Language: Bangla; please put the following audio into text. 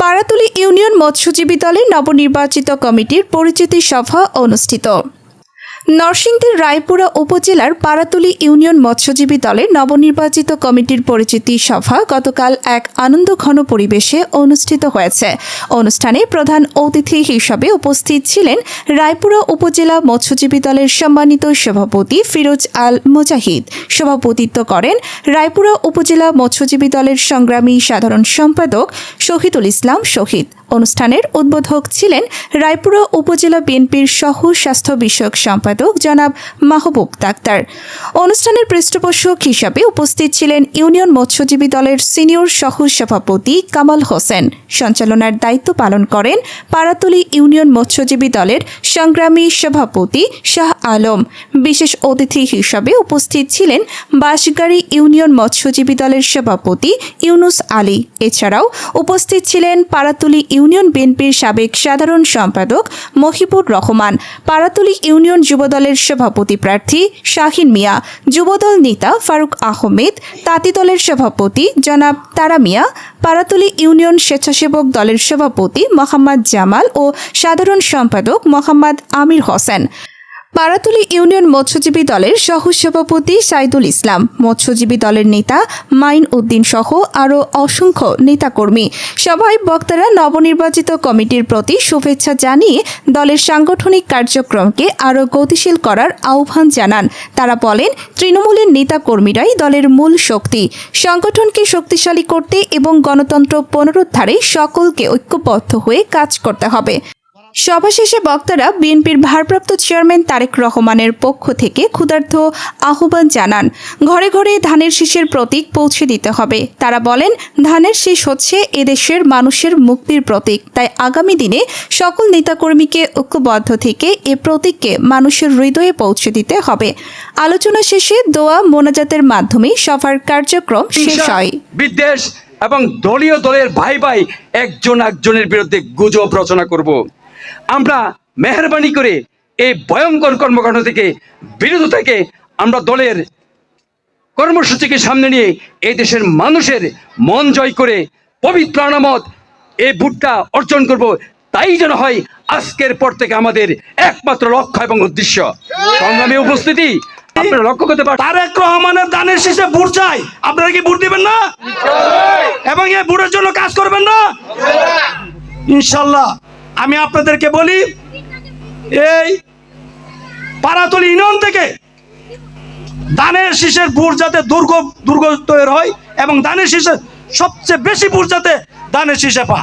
পাড়াতুলি ইউনিয়ন মৎস্যজীবী দলের নবনির্বাচিত কমিটির পরিচিতি সভা অনুষ্ঠিত। নরসিংদীর রায়পুরা উপজেলার পাড়াতুলি ইউনিয়ন মৎস্যজীবী দলের নবনির্বাচিত কমিটির পরিচিতি সভা গতকাল এক আনন্দঘন পরিবেশে অনুষ্ঠিত হয়েছে। অনুষ্ঠানে প্রধান অতিথি হিসাবে উপস্থিত ছিলেন রায়পুরা উপজেলা মৎস্যজীবী দলের সম্মানিত সভাপতি ফিরোজ আল মুজাহিদ। সভাপতিত্ব করেন রায়পুরা উপজেলা মৎস্যজীবী দলের সংগ্রামী সাধারণ সম্পাদক শহীদুল ইসলাম শহীদ। অনুষ্ঠানের উদ্বোধক ছিলেন রায়পুরা উপজেলা বিএনপির সহ স্বাস্থ্য বিষয়ক সম্পাদক জনাব মাহবুব ডাক্তার। অনুষ্ঠানের পৃষ্ঠপোষক হিসাবে উপস্থিত ছিলেন ইউনিয়ন মৎস্যজীবী দলের সিনিয়র সহ সভাপতি কামাল হোসেন। সঞ্চালনার দায়িত্ব পালন করেন পাড়াতলি ইউনিয়ন মৎস্যজীবী দলের সংগ্রামী সভাপতি শাহ আলম। বিশেষ অতিথি হিসাবে উপস্থিত ছিলেন বাঁশগাড়ি ইউনিয়ন মৎস্যজীবী দলের সভাপতি ইউনুস আলী। এছাড়াও উপস্থিত ছিলেন পাড়াতুলি ইউনিয়ন বিএনপির সাবেক সাধারণ সম্পাদক মহিবুর রহমান পাড়াতলি ইউনিয়ন যুবদলের সভাপতি প্রার্থী শাহিন মিয়া, যুবদল নেতা ফারুক আহমেদ, তাঁতি দলের সভাপতি জনাব তারা মিয়া পাড়াতলি ইউনিয়ন স্বেচ্ছাসেবক দলের সভাপতি মোহাম্মদ জামাল ও সাধারণ সম্পাদক মোহাম্মদ আমির হোসেন। পাড়াতুলি ইউনিয়ন মৎস্যজীবী দলের সহ সভাপতি সাইদুল ইসলাম, মৎস্যজীবী দলের নেতা মাইন উদ্দিন সহ আরও অসংখ্য নেতাকর্মী। সভায় বক্তারা নবনির্বাচিত কমিটির প্রতি শুভেচ্ছা জানিয়ে দলের সাংগঠনিক কার্যক্রমকে আরও গতিশীল করার আহ্বান জানান। তারা বলেন, তৃণমূলের নেতাকর্মীরাই দলের মূল শক্তি। সংগঠনকে শক্তিশালী করতে এবং গণতন্ত্র পুনরুদ্ধারে সকলকে ঐক্যবদ্ধ হয়ে কাজ করতে হবে। সভা শেষে বক্তারা বিএনপির ভারপ্রাপ্ত চেয়ারম্যান তারেক রহমানের পক্ষ থেকে ক্ষুধার্থ আহ্বান জানান। ঘরে ঘরে ধানের শীষের প্রতীক পৌঁছে দিতে হবে। তারা বলেন ধানের শীষ হচ্ছে এদেশের মানুষের মুক্তির প্রতীক। তাই আগামী দিনে সকল নেতাকর্মীকে ঐক্যবদ্ধ থেকে এ প্রতীককে মানুষের হৃদয়ে পৌঁছে দিতে হবে। আলোচনা শেষে দোয়া মোনাজাতের মাধ্যমে সভার কার্যক্রম শেষ হয়। বিদ্বেষ এবং দলীয় দলের ভাই ভাই একজন একজনের বিরুদ্ধে গুজব রচনা করব। আমরা মেহরবানি করে এই ভয়ঙ্কর কর্মকাণ্ড থেকে বিরত থেকে আমরা দলের কর্মসূচিকে সামনে নিয়ে এই দেশের মানুষের মন জয় করে পবিত্র আনামত এই ভোটটা অর্জন করব। তাই যেন হয় আজকের পর থেকে আমাদের একমাত্র লক্ষ্য এবং উদ্দেশ্য। সংগ্রামী উপস্থিতি আপনারা লক্ষ্য করতে পারেন তারেক রহমানের দানের শেষে ভোট চাই। আপনারা কি ভোট দিবেন না? এবং এই ভোটের জন্য কাজ করবেন না? ইনশাল্লাহ। আমি আপনাদেরকে বলি, এই পাড়াতলি ইউনিয়ন থেকে দানের শীষের ভোট যাতে দুর্গ দুর্গ তৈরি হয় এবং দানের শীষের সবচেয়ে বেশি ভোট যাতে দানের শীষে পা